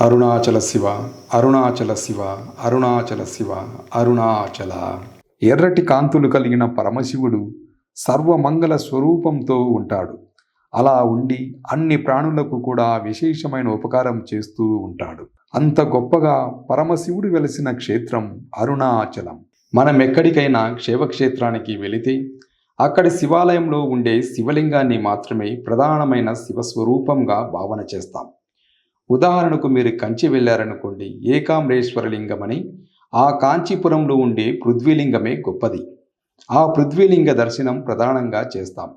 అరుణాచల శివ అరుణాచల శివ అరుణాచల శివ అరుణాచల. ఎర్రటి కాంతులు కలిగిన పరమశివుడు సర్వమంగళ స్వరూపంతో ఉంటాడు. అలా ఉండి అన్ని ప్రాణులకు కూడా విశేషమైన ఉపకారం చేస్తూ ఉంటాడు. అంత గొప్పగా పరమశివుడు వెలసిన క్షేత్రం అరుణాచలం. మనం ఎక్కడికైనా క్షేత్రానికి వెళితే అక్కడి శివాలయంలో ఉండే శివలింగాన్ని మాత్రమే ప్రధానమైన శివస్వరూపంగా భావన చేస్తాం. ఉదాహరణకు మీరు కంచి వెళ్ళారనుకోండి ఏకాంబరేశ్వరలింగమని ఆ కాంచీపురంలో ఉండే పృథ్వీలింగమే గొప్పది. ఆ పృథ్వీలింగ దర్శనం ప్రధానంగా చేస్తాం.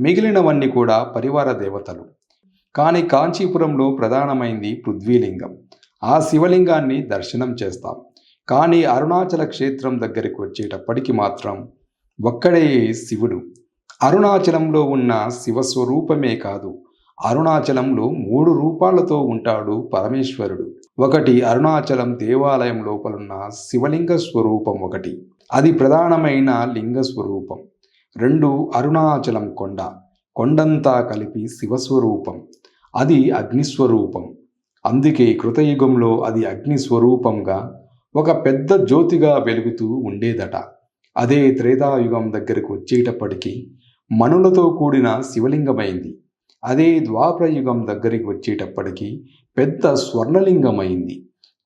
మిగిలినవన్నీ కూడా పరివార దేవతలు. కానీ కాంచీపురంలో ప్రధానమైంది పృథ్వీలింగం. ఆ శివలింగాన్ని దర్శనం చేస్తాం. కానీ అరుణాచల క్షేత్రం దగ్గరికి వచ్చేటప్పటికి మాత్రం ఒక్కడే శివుడు. అరుణాచలంలో ఉన్న శివస్వరూపమే కాదు అరుణాచలంలో మూడు రూపాలతో ఉంటాడు పరమేశ్వరుడు. ఒకటి అరుణాచలం దేవాలయం లోపలున్న శివలింగ స్వరూపం ఒకటి. అది ప్రధానమైన లింగ స్వరూపం. రెండు అరుణాచలం కొండ. కొండంతా కలిపి శివస్వరూపం. అది అగ్నిస్వరూపం. అందుకే కృతయుగంలో అది అగ్ని స్వరూపంగా ఒక పెద్ద జ్యోతిగా వెలుగుతూ ఉండేదట. అదే త్రేతాయుగం దగ్గరకు వచ్చేటప్పటికీ మణులతో కూడిన శివలింగమైంది. అదే ద్వాపరయుగం దగ్గరికి వచ్చేటప్పటికి పెద్ద స్వర్ణలింగమైంది.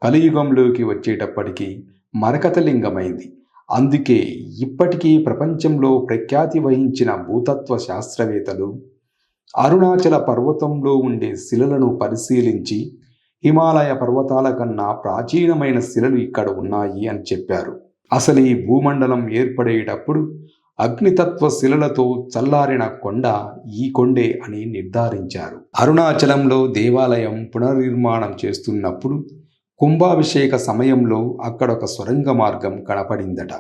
కలియుగంలోకి వచ్చేటప్పటికి మరకతలింగమైంది. అందుకే ఇప్పటికీ ప్రపంచంలో ప్రఖ్యాతి వహించిన భూతత్వ శాస్త్రవేత్తలు అరుణాచల పర్వతంలో ఉండే శిలలను పరిశీలించి హిమాలయ పర్వతాల కన్నా ప్రాచీనమైన శిలలు ఇక్కడ ఉన్నాయి అని చెప్పారు. అసలు ఈ భూమండలం ఏర్పడేటప్పుడు అగ్నితత్వ శిలలతో చల్లారిన కొండ ఈ కొండే అని నిర్ధారించారు. అరుణాచలంలో దేవాలయం పునర్నిర్మాణం చేస్తున్నప్పుడు కుంభాభిషేక సమయంలో అక్కడ ఒక సొరంగ మార్గం కనపడిందట.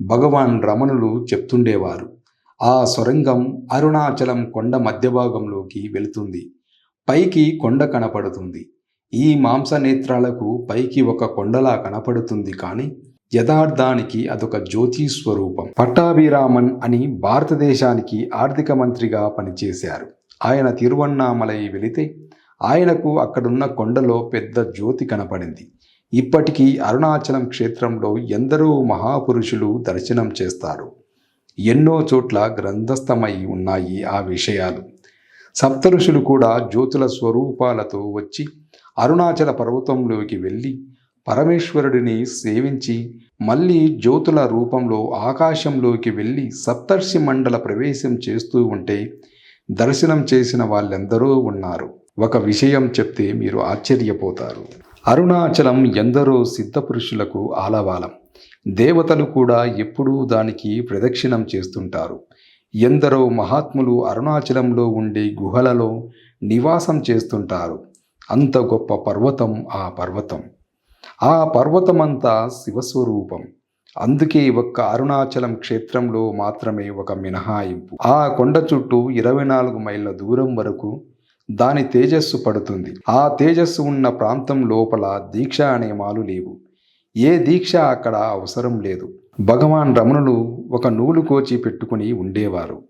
భగవాన్ రమణులు చెప్తుండేవారు ఆ సొరంగం అరుణాచలం కొండ మధ్యభాగంలోకి వెళుతుంది. పైకి కొండ కనపడుతుంది. ఈ మాంసనేత్రాలకు పైకి ఒక కొండలా కనపడుతుంది కానీ యథార్థానికి అదొక జ్యోతి స్వరూపం. పట్టాభిరామన్ అని భారతదేశానికి ఆర్థిక మంత్రిగా పనిచేశారు. ఆయన తిరువన్నామలై వెళితే ఆయనకు అక్కడున్న కొండలో పెద్ద జ్యోతి కనపడింది. ఇప్పటికీ అరుణాచలం క్షేత్రంలో ఎందరో మహాపురుషులు దర్శనం చేస్తారు. ఎన్నో చోట్ల గ్రంథస్థమై ఉన్నాయి ఆ విషయాలు. సప్తఋషులు కూడా జ్యోతుల స్వరూపాలతో వచ్చి అరుణాచల పర్వతంలోకి వెళ్ళి పరమేశ్వరుడిని సేవించి మళ్ళీ జ్యోతుల రూపంలో ఆకాశంలోకి వెళ్ళి సప్తర్షి మండల ప్రవేశం చేస్తూ ఉంటే దర్శనం చేసిన వాళ్ళెందరో ఉన్నారు. ఒక విషయం చెప్తే మీరు ఆశ్చర్యపోతారు. అరుణాచలం ఎందరో సిద్ధపురుషులకు ఆలవాలం. దేవతలు కూడా ఎప్పుడూ దానికి ప్రదక్షిణం చేస్తుంటారు. ఎందరో మహాత్ములు అరుణాచలంలో ఉండే గుహలలో నివాసం చేస్తుంటారు. అంత గొప్ప పర్వతం ఆ పర్వతం. ఆ పర్వతమంతా శివస్వరూపం. అందుకే ఒక్క అరుణాచలం క్షేత్రంలో మాత్రమే ఒక మినహాయింపు. ఆ కొండ చుట్టూ ఇరవై నాలుగు మైళ్ళ దూరం వరకు దాని తేజస్సు పడుతుంది. ఆ తేజస్సు ఉన్న ప్రాంతం లోపల దీక్ష నియమాలు లేవు. ఏ దీక్ష అక్కడ అవసరం లేదు. భగవాన్ రమణులు ఒక నూలు కోచి పెట్టుకుని ఉండేవారు.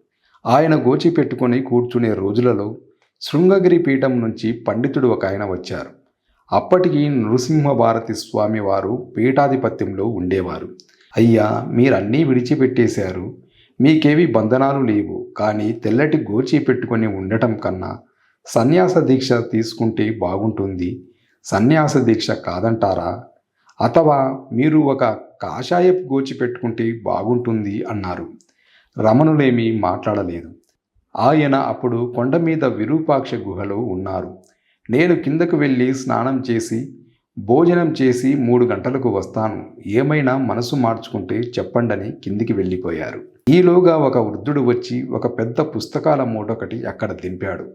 ఆయన గోచి పెట్టుకుని కూర్చునే రోజులలో శృంగగిరి పీఠం నుంచి పండితుడు ఒక ఆయన వచ్చారు. అప్పటికి నృసింహభారతి స్వామి వారు పీఠాధిపత్యంలో ఉండేవారు. అయ్యా మీరన్నీ విడిచిపెట్టేశారు. మీకేవి బంధనాలు లేవు. కానీ తెల్లటి గోచి పెట్టుకొని ఉండటం కన్నా సన్యాస దీక్ష తీసుకుంటే బాగుంటుంది. సన్యాస దీక్ష కాదంటారా? అథవా మీరు ఒక కాషాయపు గోచి పెట్టుకుంటే బాగుంటుంది అన్నారు. రమణులేమీ మాట్లాడలేదు. ఆయన అప్పుడు కొండ మీద విరూపాక్ష గుహలో ఉన్నారు. నేను కిందకు వెళ్ళి స్నానం చేసి భోజనం చేసి మూడు గంటలకు వస్తాను. ఏమైనా మనసు మార్చుకుంటే చెప్పండని కిందికి వెళ్ళిపోయారు. ఈలోగా ఒక వృద్ధుడు వచ్చి ఒక పెద్ద పుస్తకాల మూటొకటి అక్కడ దింపాడు.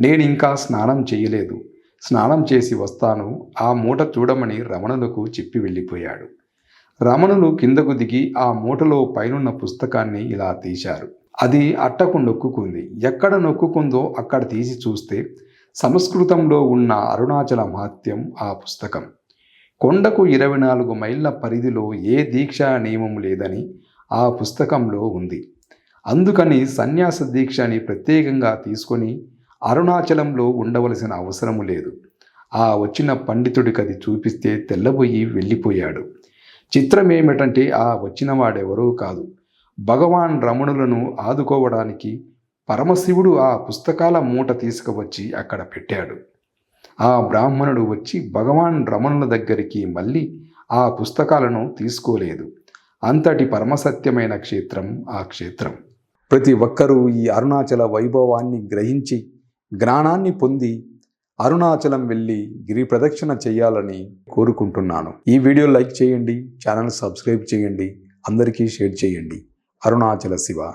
నేను ఇంకా స్నానం చేయలేదు. స్నానం చేసి వస్తాను. ఆ మూట చూడమని రమణులకు చెప్పి వెళ్ళిపోయాడు. రమణులు కిందకు దిగి ఆ మూటలో పైనున్న పుస్తకాన్ని ఇలా తీశారు. అది అట్టకు నొక్కుకుంది. ఎక్కడ నొక్కుకుందో అక్కడ తీసి చూస్తే సంస్కృతంలో ఉన్న అరుణాచల మహత్యం ఆ పుస్తకం. కొండకు ఇరవై నాలుగు మైళ్ళ పరిధిలో ఏ దీక్షా నియమం లేదని ఆ పుస్తకంలో ఉంది. అందుకని సన్యాస దీక్షని ప్రత్యేకంగా తీసుకొని అరుణాచలంలో ఉండవలసిన అవసరము లేదు. ఆ వచ్చిన పండితుడికి అది చూపిస్తే తెల్లబోయి వెళ్ళిపోయాడు. చిత్రం ఏమిటంటే ఆ వచ్చిన వాడెవరూ కాదు. భగవాన్ రమణులను ఆదుకోవడానికి పరమశివుడు ఆ పుస్తకాల మూట తీసుకువచ్చి అక్కడ పెట్టాడు. ఆ బ్రాహ్మణుడు వచ్చి భగవాన్ రమణుల దగ్గరికి మళ్ళీ ఆ పుస్తకాలను తీసుకోలేదు. అంతటి పరమసత్యమైన క్షేత్రం ఆ క్షేత్రం. ప్రతి ఒక్కరూ ఈ అరుణాచల వైభవాన్ని గ్రహించి జ్ఞానాన్ని పొంది అరుణాచలం వెళ్ళి గిరి ప్రదక్షిణ చేయాలని కోరుకుంటున్నాను. ఈ వీడియో లైక్ చేయండి ఛానల్ సబ్స్క్రైబ్ చేయండి అందరికీ షేర్ చేయండి. అరుణాచల శివ.